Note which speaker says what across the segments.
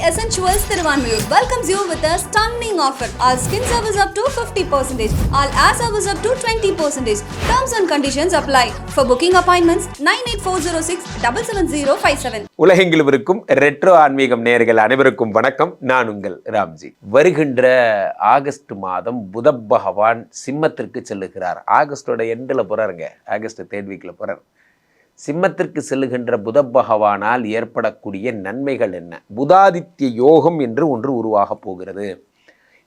Speaker 1: Essentials Thiruvanmiyur welcomes you with a stunning offer. All skin service up to 50%, all air service up to 20%. Terms and conditions apply. For booking appointments, 98406 77057.
Speaker 2: உலகெங்கிலும் இருக்கும் retro ஆன்மீகம் நேர்கள் அனைவருக்கும் வணக்கம் நான் உங்கள் ராம்ஜி வருகின்ற ஆகஸ்ட் மாதம் புத பகவான் சிம்மத்திற்கு செல்லுகிறார் ஆகஸ்டோட எண்டில் போகிறாருங்க ஆகஸ்ட் தேர்ட் வீக்கில் போகிறார் சிம்மத்திற்கு செல்லுகின்ற புத பகவானால் ஏற்படக்கூடிய நன்மைகள் என்ன? புதாதித்ய யோகம் என்று ஒன்று உருவாகப் போகிறது.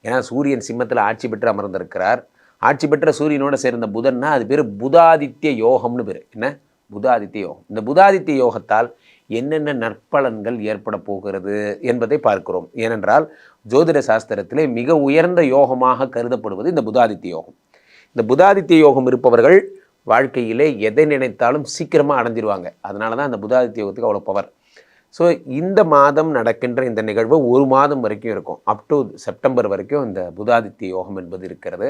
Speaker 2: ஏன்னா சூரியன் சிம்மத்தில் ஆட்சி பெற்று அமர்ந்திருக்கிறார். ஆட்சி பெற்ற சூரியனோடு சேர்ந்த புதன்னா அது பேர் புதாதித்ய யோகம்னு பேர். என்ன? புதாதித்ய யோகம். இந்த புதாதித்ய யோகத்தால் என்னென்ன நற்பலன்கள் ஏற்பட போகிறது என்பதை பார்க்கிறோம். ஏனென்றால் ஜோதிட சாஸ்திரத்திலே மிக உயர்ந்த யோகமாக கருதப்படுவது இந்த புதாதித்ய யோகம். இந்த புதாதித்ய யோகம் இருப்பவர்கள் வாழ்க்கையிலே எதை நினைத்தாலும் சீக்கிரமாக அடைஞ்சிருவாங்க. அதனால தான் அந்த புதாதித்ய யோகத்துக்கு அவ்வளோ பவர் ஸோ இந்த மாதம் நடக்கின்ற இந்த நிகழ்வு ஒரு மாதம் வரைக்கும் இருக்கும். அப் டு செப்டம்பர் வரைக்கும் இந்த புதாதித்ய யோகம் என்பது இருக்கிறது.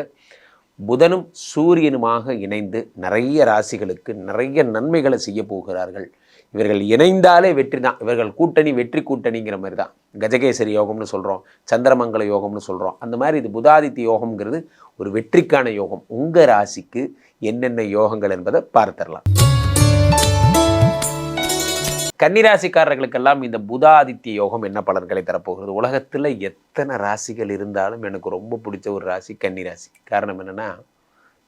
Speaker 2: புதனும் சூரியனுமாக இணைந்து நிறைய ராசிகளுக்கு நிறைய நன்மைகளை செய்ய போகிறார்கள். இவர்கள் இணைந்தாலே வெற்றி தான். இவர்கள் கூட்டணி வெற்றி கூட்டணிங்கிற மாதிரி தான். கஜகேசரி யோகம்னு சொல்கிறோம் சந்திரமங்கல யோகம்னு சொல்கிறோம் அந்த மாதிரி இது புதாதித்ய யோகம்ங்கிறது ஒரு வெற்றிக்கான யோகம். உங்கள் ராசிக்கு என்னென்ன யோகங்கள் என்பதை பார்த்துடலாம். கன்னிராசிக்காரர்களுக்கெல்லாம் இந்த புதாதித்ய யோகம் என்ன பலன்களை தரப்போகிறது? உலகத்தில் எத்தனை ராசிகள் இருந்தாலும் எனக்கு ரொம்ப பிடிச்ச ஒரு ராசி கன்னிராசி. காரணம் என்னென்னா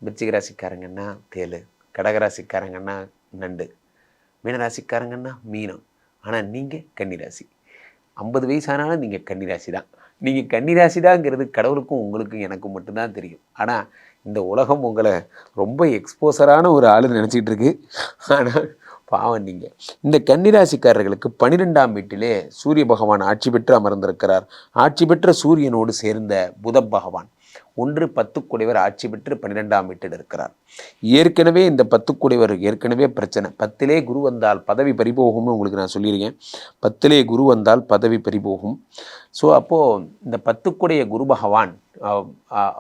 Speaker 2: மிச்சிக ராசிக்காரங்கன்னா தேலு கடகராசிக்காரங்கன்னா நண்டு மீனராசிக்காரங்கன்னா மீனம். ஆனால் நீங்கள் கன்னிராசி. ஐம்பது வயசானாலும் நீங்கள் கன்னிராசி தான். நீங்கள் கன்னிராசிதாங்கிறது கடவுளுக்கும் உங்களுக்கும் எனக்கும் மட்டும்தான் தெரியும். ஆனால் இந்த உலகம் உங்களை ரொம்ப எக்ஸ்போசரான ஒரு ஆள் நினச்சிக்கிட்டு இருக்கு. ஆனால் பாவம் நீங்கள் இந்த கன்னிராசிக்காரர்களுக்கு பனிரெண்டாம் வீட்டிலே சூரிய பகவான் ஆட்சி பெற்று அமர்ந்திருக்கிறார். ஆட்சி பெற்ற சூரியனோடு சேர்ந்த புத பகவான். ஒன்று பத்துக்குடையவர் ஆட்சி பெற்று பன்னிரெண்டாம் வீட்டில் இருக்கிறார். ஏற்கனவே இந்த பத்துக்குடையவர் ஏற்கனவே பிரச்சனை. பத்திலே குரு வந்தால் பதவி பறிபோகும்னு உங்களுக்கு நான் சொல்லியிருக்கேன். பத்திலே குரு வந்தால் பதவி பறிபோகும். ஸோ அப்போது இந்த பத்துக்குடைய குரு பகவான்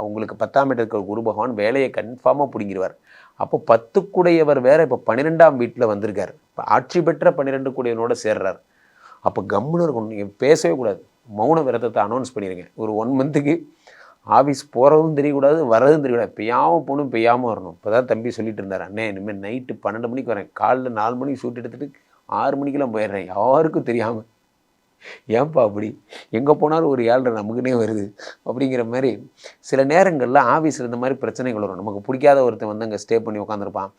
Speaker 2: உங்களுக்கு பத்தாம் வீட்டில் இருக்கிற குரு பகவான் வேலையை கன்ஃபார்மாக பிடிங்கிடுவார் அப்போ பத்துக்குடையவர் வேற இப்போ பன்னிரெண்டாம் வீட்டில் வந்திருக்கார். இப்போ ஆட்சி பெற்ற பன்னிரெண்டு குடையவனோட சேர்றார். அப்போ கம்முன்னு இருக்கணும். நீங்கள் பேசவே கூடாது. மௌன விரதத்தை அனௌன்ஸ் பண்ணிடுங்க ஒரு ஒன் மந்த்துக்கு ஆஃபீஸ் போகிறதும் தெரியக்கூடாது வரதும் தெரியக்கூடாது. பெய்யாமல் போகணும் பெய்யாமல் வரணும். இப்போ தான் தம்பி சொல்லிட்டு இருந்தார் அண்ணே இனிமேல் நைட்டு பன்னெண்டு மணிக்கு வரேன். காலைல நாலு மணிக்கு ஷூட் எடுத்துட்டு ஆறு மணிக்கெல்லாம் போயிடுறேன். யாருக்கும் தெரியாமல் ஏன்பா அப்படி? எங்கே போனாலும் ஒரு ஏழ்ரை நமக்குனே வருது. அப்படிங்கிற மாதிரி சில நேரங்களில் ஆஃபீஸில் இந்த மாதிரி பிரச்சனைகள் வரும். நமக்கு பிடிக்காத ஒருத்தன் வந்து அங்கே ஸ்டே பண்ணி உட்காந்துருப்பான்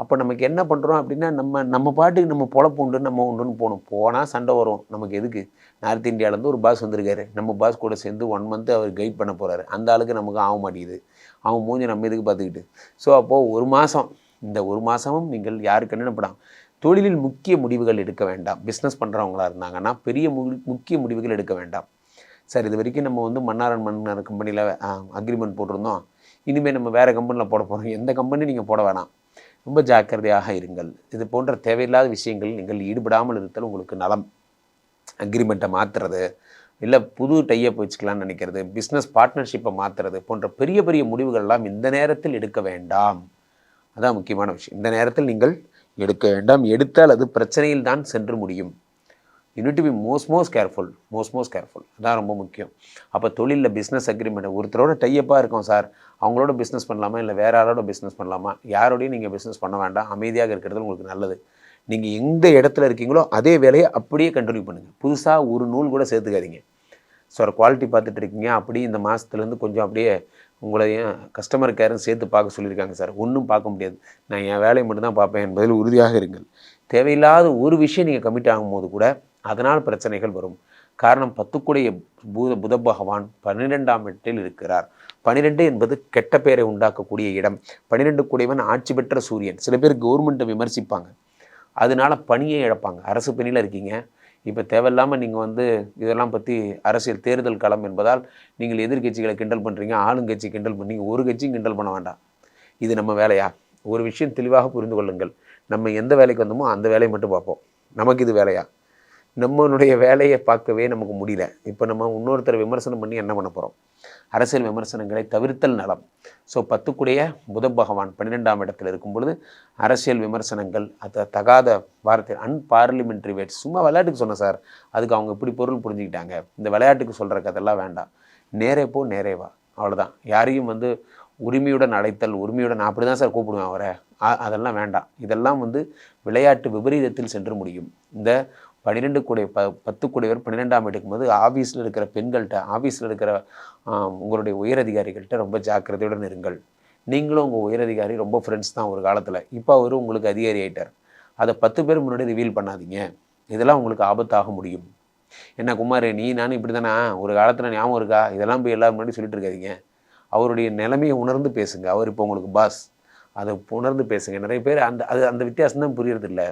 Speaker 2: அப்போ நமக்கு என்ன பண்ணுறோம் அப்படின்னா நம்ம நம்ம பாட்டுக்கு நம்ம பொழப்பு உண்டு நம்ம உண்டுன்னு போகணும். போனால் சண்டை வரும். நமக்கு எதுக்கு? நார்த் இந்தியாவிலேருந்து ஒரு பாஸ் வந்திருக்காரு. நம்ம பாஸ் கூட சேர்ந்து ஒன் மந்த் அவர் கைட் பண்ண போகிறாரு அந்த ஆளுக்கு நமக்கு ஆக மாட்டேங்குது. அவன் மூஞ்சி நம்ம எதுக்கு பார்த்துக்கிட்டு? ஸோ அப்போது ஒரு மாதம் இந்த ஒரு மாதமும் நீங்கள் யாருக்கு என்னப்படாம் தொழிலில் முக்கிய முடிவுகள் எடுக்க வேண்டாம். பிஸ்னஸ் பண்ணுறவங்களா இருந்தாங்கன்னா பெரிய மு முக்கிய முடிவுகள் எடுக்க வேண்டாம். சார் இது வரைக்கும் நம்ம வந்து மன்னாரன் மன்னார் கம்பெனியில் அக்ரிமெண்ட் போட்டிருந்தோம். இனிமேல் நம்ம வேறு கம்பெனியில் போட போகிறோம் எந்த கம்பெனி நீங்கள் போட வேணாம். ரொம்ப ஜாக்கிரதையாக இருங்கள். இது போன்ற தேவையில்லாத விஷயங்களில் நீங்கள் ஈடுபடாமல் இருத்தல் உங்களுக்கு நலம். அக்ரிமெண்ட்டை மாற்றுறது இல்லை புது டையப் வச்சுக்கலாம்னு நினைக்கிறது பிஸ்னஸ் பார்ட்னர்ஷிப்பை மாற்றுறது போன்ற பெரிய பெரிய முடிவுகள்லாம் இந்த நேரத்தில் எடுக்க வேண்டாம். அதான் முக்கியமான விஷயம். இந்த நேரத்தில் நீங்கள் எடுக்க வேண்டாம். எடுத்தால் அது பிரச்சனையில் தான் சென்று முடியும். You need to be most most careful most most careful அதான் ரொம்ப முக்கியம். அப்போ தொழிலில் பிஸ்னஸ் அக்ரிமெண்ட் ஒருத்தரோட டையப்பாக இருக்கும் சார். அவங்களோட பிஸ்னஸ் பண்ணலாமா? இல்லை வேறு யாரோட பிஸ்னஸ் பண்ணலாமா? யாரோடையும் நீங்கள் பிஸ்னஸ் பண்ண வேண்டாம். அமைதியாக இருக்கிறது உங்களுக்கு நல்லது. நீங்கள் எந்த இடத்துல இருக்கீங்களோ அதே வேலையை அப்படியே கண்டினியூ பண்ணுங்கள் புதுசாக ஒரு நூல் கூட சேர்த்துக்காதீங்க. ஸோ குவாலிட்டி பார்த்துட்டு இருக்கீங்க. அப்படியே இந்த மாதத்துலேருந்து கொஞ்சம் அப்படியே உங்களையும் கஸ்டமர் கேரும் சேர்த்து பார்க்க சொல்லியிருக்காங்க சார். ஒன்றும் பார்க்க முடியாது. நான் என் வேலையை மட்டும்தான் பார்ப்பேன் என்பதில் உறுதியாக இருங்கள். தேவையில்லாத ஒரு விஷயம் நீங்கள் கமிட் ஆகும்போது கூட அதனால் பிரச்சனைகள் வரும். காரணம் பத்துக்குடைய பூத புத பகவான் பன்னிரெண்டாம் இடத்தில் இருக்கிறார். பனிரெண்டு என்பது கெட்ட பெயரை உண்டாக்கக்கூடிய இடம். பன்னிரெண்டு கூடியவன் ஆட்சி பெற்ற சூரியன். சில பேர் கவர்மெண்ட்டை விமர்சிப்பாங்க. அதனால பணியை இழப்பாங்க. அரசு பணியில் இருக்கீங்க. இப்போ தேவையில்லாமல் நீங்கள் வந்து இதெல்லாம் பற்றி அரசியல் தேர்தல் களம் என்பதால் நீங்கள் எதிர்கட்சிகளை கிண்டல் பண்ணுறீங்க ஆளுங்கட்சி கிண்டல் பண்ணீங்க ஒரு கட்சியும் கிண்டல் பண்ண வேண்டாம். இது நம்ம வேலையா? ஒரு விஷயம் தெளிவாக புரிந்து கொள்ளுங்கள். நம்ம எந்த வேலைக்கு வந்தோமோ அந்த வேலையை மட்டும் பார்ப்போம். நமக்கு இது வேலையா? நம்மளுடைய வேலையை பார்க்கவே நமக்கு முடியல. இப்போ நம்ம இன்னொருத்தரை விமர்சனம் பண்ணி என்ன பண்ண போகிறோம் அரசியல் விமர்சனங்களை தவிர்த்தல் நலம். ஸோ பத்துக்குடைய புத பகவான் பன்னிரெண்டாம் இடத்துல இருக்கும் பொழுது அரசியல் விமர்சனங்கள் அது தகாத வார்த்தை அன்பார்லிமெண்ட்ரி வேட்ஸ் சும்மா விளையாட்டுக்கு சொன்னேன் சார். அதுக்கு அவங்க இப்படி பொருள் புரிஞ்சுக்கிட்டாங்க. இந்த விளையாட்டுக்கு சொல்கிற கதெல்லாம் வேண்டாம். நேரே போ நேரே வா. அவ்வளோதான் யாரையும் வந்து உரிமையுடன் அழைத்தல் உரிமையுடன் அப்படி தான் சார் கூப்பிடுவேன் அவரை. அதெல்லாம் வேண்டாம். இதெல்லாம் வந்து விளையாட்டு விபரீதத்தில் சென்று முடியும். இந்த பன்னிரெண்டு கோடி ப பத்து கூடியவர் பன்னிரெண்டாம் எடுக்கும்போது ஆஃபீஸில் இருக்கிற பெண்கள்கிட்ட ஆஃபீஸில் இருக்கிற உங்களுடைய உயரதிகாரிகள்கிட்ட ரொம்ப ஜாக்கிரதையுடன் இருங்கள் நீங்களும் உங்கள் உயரதிகாரி ரொம்ப ஃப்ரெண்ட்ஸ் தான் ஒரு காலத்தில். இப்போ அவர் உங்களுக்கு அதிகாரி ஆகிட்டார் அதை பத்து பேர் முன்னாடி ரிவீல் பண்ணாதீங்க. இதெல்லாம் உங்களுக்கு ஆபத்தாக முடியும். என்ன குமார் நீ நானும் இப்படி தானே ஒரு காலத்தில் ஞாபகம் இருக்கா? இதெல்லாம் போய் எல்லாரும் முன்னாடி சொல்லிட்டு இருக்காதிங்க. அவருடைய நிலைமையை உணர்ந்து பேசுங்க. அவர் இப்போ உங்களுக்கு பாஸ் அதை உணர்ந்து பேசுங்க. நிறைய பேர் அந்த அது அந்த வித்தியாசம் தான் புரியறதில்லை.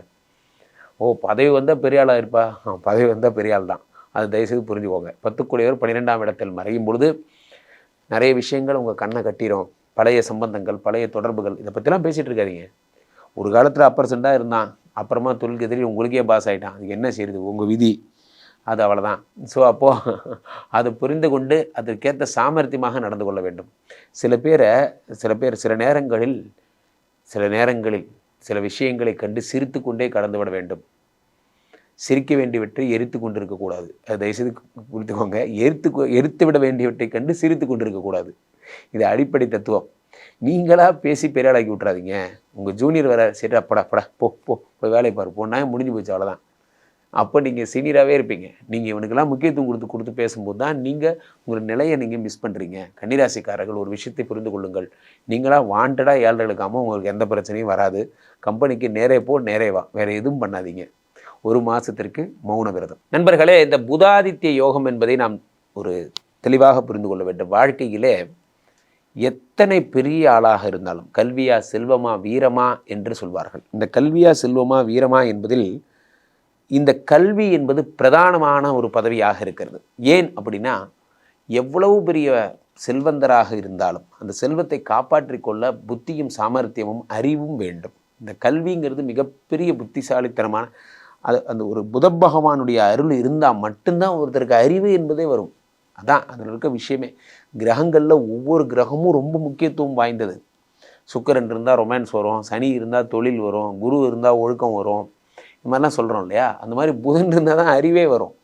Speaker 2: ஓ பதவி வந்தால் பெரிய ஆளாக இருப்பா? பதவி வந்தால் பெரிய ஆள் தான். அது தயவுசெய்து புரிஞ்சுக்கோங்க. பத்துக்குடியவர் பன்னிரெண்டாம் இடத்தில் மறையும் பொழுது நிறைய விஷயங்கள் உங்கள் கண்ணை கட்டிடும் பழைய சம்பந்தங்கள் பழைய தொடர்புகள் இதை பற்றிலாம் பேசிகிட்டு இருக்காதீங்க. ஒரு காலத்தில் அப்பர்செண்டாக இருந்தான். அப்புறமா தொழில் எதிரி உங்களுக்கே பாஸ் ஆகிட்டான் அதுக்கு என்ன செய்யுது உங்கள் விதி. அது அவ்வளோதான் ஸோ அப்போது அதை புரிந்து கொண்டு அதற்கேற்ற சாமர்த்தியமாக நடந்து கொள்ள வேண்டும். சில பேரை சில பேர் சில நேரங்களில் சில நேரங்களில் சில விஷயங்களை கண்டு சிரித்து கொண்டே கடந்து விட வேண்டும். சிரிக்க வேண்டியவற்றை எரித்து கொண்டு இருக்கக்கூடாது அது தயவுசெய்து குறித்துக்கோங்க எரித்து கொ- எரித்து விட வேண்டியவற்றை கண்டு சிரித்து கொண்டு இருக்கக்கூடாது இது அடிப்படை தத்துவம். நீங்களாக பேசி பெரியாளாக்கி விட்றாதீங்க உங்கள் ஜூனியர் வர சரி அப்படா அப்படா போ போ போய் வேலையை பாரு. போனால் முடிஞ்சு போச்சு அவ்வளோதான் அப்போ நீங்கள் சீனியராகவே இருப்பீங்க. நீங்கள் இவனுக்கெல்லாம் முக்கியத்துவம் கொடுத்து கொடுத்து பேசும்போது தான் நீங்கள் உங்கள் நிலையை நீங்கள் மிஸ் பண்ணுறீங்க கன்னிராசிக்காரர்கள் ஒரு விஷயத்தை புரிந்து கொள்ளுங்கள். நீங்களாக வாண்டடாக ஏழரை எடுக்காமல் உங்களுக்கு எந்த பிரச்சனையும் வராது. கம்பெனிக்கு நேரே போ நேரே வா. வேறு எதுவும் பண்ணாதீங்க. ஒரு மாதத்திற்கு மௌன விரதம். நண்பர்களே இந்த புதாதித்ய யோகம் என்பதை நாம் ஒரு தெளிவாக புரிந்து கொள்ள வேண்டும். வாழ்க்கையிலே எத்தனை பெரிய ஆளாக இருந்தாலும் கல்வியா செல்வமா வீரமா என்று சொல்வார்கள். இந்த கல்வியா செல்வமா வீரமா என்பதில் இந்த கல்வி என்பது பிரதானமான ஒரு பதவியாக இருக்கிறது. ஏன் அப்படின்னா எவ்வளவு பெரிய செல்வந்தராக இருந்தாலும் அந்த செல்வத்தை காப்பாற்றிக் கொள்ள புத்தியும் சாமர்த்தியமும் அறிவும் வேண்டும். இந்த கல்விங்கிறது மிகப்பெரிய புத்திசாலித்தனமான அது அந்த ஒரு புத பகவானுடைய அருள் இருந்தால் மட்டும்தான் ஒருத்தருக்கு அறிவு என்பதே வரும். அதான் அதில் இருக்க விஷயமே. கிரகங்களில் ஒவ்வொரு கிரகமும் ரொம்ப முக்கியத்துவம் வாய்ந்தது. சுக்கிரன் இருந்தால் ரொமான்ஸ் வரும் சனி இருந்தால் தொழில் வரும் குரு இருந்தால் ஒழுக்கம் வரும். இந்த மாதிரிலாம் சொல்கிறோம் இல்லையா? அந்த மாதிரி புதன் இருந்தால் தான் அறிவே வரும்.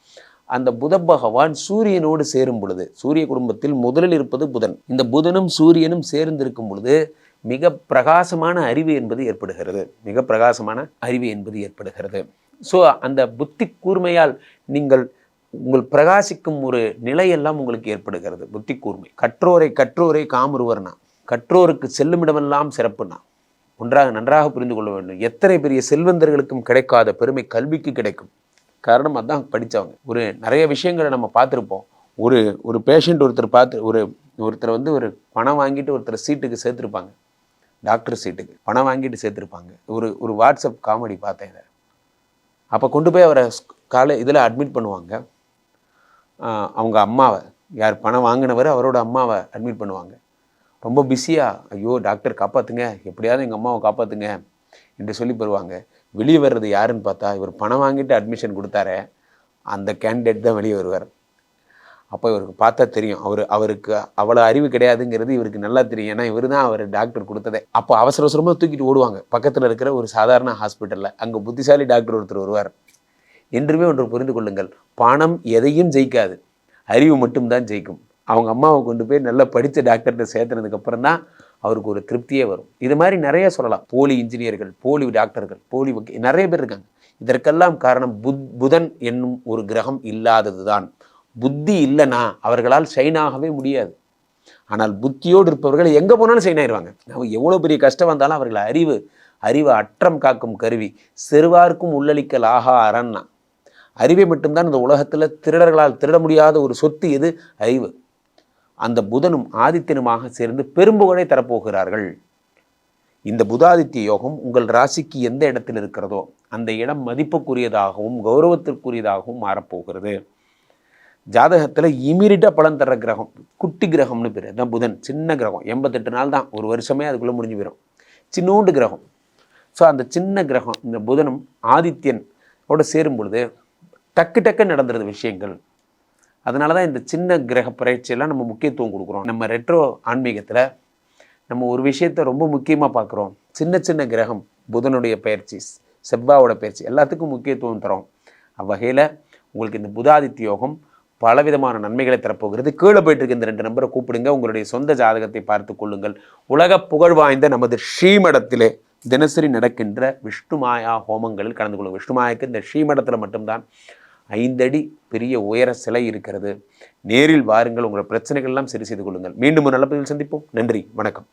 Speaker 2: அந்த புத பகவான் சூரியனோடு சேரும் பொழுது சூரிய குடும்பத்தில் முதலில் இருப்பது புதன். இந்த புதனும் சூரியனும் சேர்ந்திருக்கும் பொழுது மிக பிரகாசமான அறிவு என்பது ஏற்படுகிறது. மிக பிரகாசமான அறிவு என்பது ஏற்படுகிறது. ஸோ அந்த புத்தி கூர்மையால் நீங்கள் உங்கள் பிரகாசிக்கும் ஒரு நிலையெல்லாம் உங்களுக்கு ஏற்படுகிறது. புத்தி கூர்மை. கற்றோரை கற்றோரை காமருவர்னா கற்றோருக்கு செல்லுமிடமெல்லாம் சிறப்புனா. ஒன்றாக நன்றாக புரிந்து கொள்ள வேண்டும். எத்தனை பெரிய செல்வந்தர்களுக்கும் கிடைக்காத பெருமை கல்விக்கு கிடைக்கும். காரணம் அதான் படித்தவங்க ஒரு நிறைய விஷயங்களை நம்ம பார்த்துருப்போம். ஒரு ஒரு பேஷண்ட் ஒருத்தர் பார்த்து ஒரு ஒருத்தர் வந்து ஒரு பணம் வாங்கிட்டு ஒருத்தர் சீட்டுக்கு சேர்த்துருப்பாங்க. டாக்டர் சீட்டுக்கு. பணம் வாங்கிட்டு சேர்த்துருப்பாங்க. ஒரு ஒரு வாட்ஸ்அப் காமெடி பார்த்தேன் இதை. அப்போ கொண்டு போய் அவரை காலை இதில் அட்மிட் பண்ணுவாங்க. அவங்க அம்மாவை யார் பணம் வாங்கினவர் அவரோட அம்மாவை அட்மிட் பண்ணுவாங்க. ரொம்ப பிஸியாக ஐயோ டாக்டர் காப்பாற்றுங்க எப்படியாவது எங்கள் அம்மாவை காப்பாற்றுங்க என்று சொல்லி பெறுவாங்க வெளியே வர்றது யாருன்னு பார்த்தா இவர் பணம் வாங்கிட்டு அட்மிஷன் கொடுத்தாரு அந்த கேண்டிடேட் தான் வெளியே வருவார். அப்போ இவருக்கு பார்த்தா தெரியும். அவர் அவருக்கு அவ்வளோ அறிவு கிடையாதுங்கிறது இவருக்கு நல்லா தெரியும். ஏன்னா இவர் தான் அவர் டாக்டர் கொடுத்ததே. அப்போ அவசர அவசரமாக தூக்கிட்டு ஓடுவாங்க. பக்கத்தில் இருக்கிற ஒரு சாதாரண ஹாஸ்பிட்டலில் அங்கே புத்திசாலி டாக்டர் ஒருத்தர் வருவார். என்றுமே ஒன்று புரிந்து கொள்ளுங்கள். பணம் எதையும் ஜெயிக்காது. அறிவு மட்டும்தான் ஜெயிக்கும். அவங்க அம்மாவை கொண்டு போய் நல்லா படித்த டாக்டர்கிட்ட சேர்த்துனதுக்கப்புறம் தான் அவருக்கு ஒரு திருப்தியே வரும். இது மாதிரி நிறைய சொல்லலாம். போலி இன்ஜினியர்கள் போலி டாக்டர்கள் போலி வக்கீ- நிறைய பேர் இருக்காங்க. இதற்கெல்லாம் காரணம் புத் புதன் என்னும் ஒரு கிரகம் இல்லாதது தான் புத்தி இல்லைன்னா அவர்களால் ஷைன் ஆகவே முடியாது. ஆனால் புத்தியோடு இருப்பவர்கள் எங்கே போனாலும் ஷைன் ஆயிடுவாங்க அவங்க எவ்வளோ பெரிய கஷ்டம் வந்தாலும் அவர்கள் அறிவு அறிவு அற்றம் காக்கும் கருவி. செருவார்க்கும் உள்ளளிக்கல் ஆகா அரன்னா அறிவை மட்டும்தான் இந்த உலகத்தில் திருடர்களால் திருட முடியாத ஒரு சொத்து எது? அறிவு. அந்த புதனும் ஆதித்யனுமாக சேர்ந்து பெரும்புகழை தரப்போகிறார்கள். இந்த புதாதித்ய யோகம் உங்கள் ராசிக்கு எந்த இடத்தில் இருக்கிறதோ அந்த இடம் மதிப்புக்குரியதாகவும் கௌரவத்திற்குரியதாகவும் மாறப்போகிறது. ஜாதகத்தில் இமீடியட்டாக பலன் தர கிரகம் குட்டி கிரகம்னு பேர். தான் புதன் சின்ன கிரகம். எண்பத்தெட்டு நாள் தான். ஒரு வருஷமே அதுக்குள்ளே முடிஞ்சு போயிடும் சின்னோண்டு கிரகம். ஸோ அந்த சின்ன கிரகம் இந்த புதனும் ஆதித்யன் ஓட சேரும் பொழுது டக்கு டக்கு நடந்துருது விஷயங்கள். அதனால தான் இந்த சின்ன கிரக பயிற்சியெல்லாம் நம்ம முக்கியத்துவம் கொடுக்குறோம். நம்ம ரெட்ரோ ஆன்மீகத்தில் நம்ம ஒரு விஷயத்தை ரொம்ப முக்கியமாக பார்க்குறோம். சின்ன சின்ன கிரகம் புதனுடைய பயிற்சி செவ்வாவோட பயிற்சி எல்லாத்துக்கும் முக்கியத்துவம் தரோம். அவ்வகையில் உங்களுக்கு இந்த புதாதித்ய யோகம் பலவிதமான நன்மைகளை தரப்போகிறது. கீழே போயிட்டு இருக்க இந்த ரெண்டு நம்பரை கூப்பிடுங்க. உங்களுடைய சொந்த ஜாதகத்தை பார்த்து கொள்ளுங்கள். உலக புகழ் வாய்ந்த நமது ஸ்ரீமடத்திலே தினசரி நடக்கின்ற விஷ்ணுமாயா ஹோமங்களில் கலந்து கொள்ளுங்கள். விஷ்ணுமாயாக்கு இந்த ஸ்ரீமடத்தில் மட்டும்தான் ஐந்தடி பெரிய உயர சிலை இருக்கிறது. நேரில் வாருங்கள் உங்கள் பிரச்சனைகள் எல்லாம் சரி செய்து கொள்ளுங்கள். மீண்டும் ஒரு நல்ல பதிவில் சந்திப்போம். நன்றி வணக்கம்.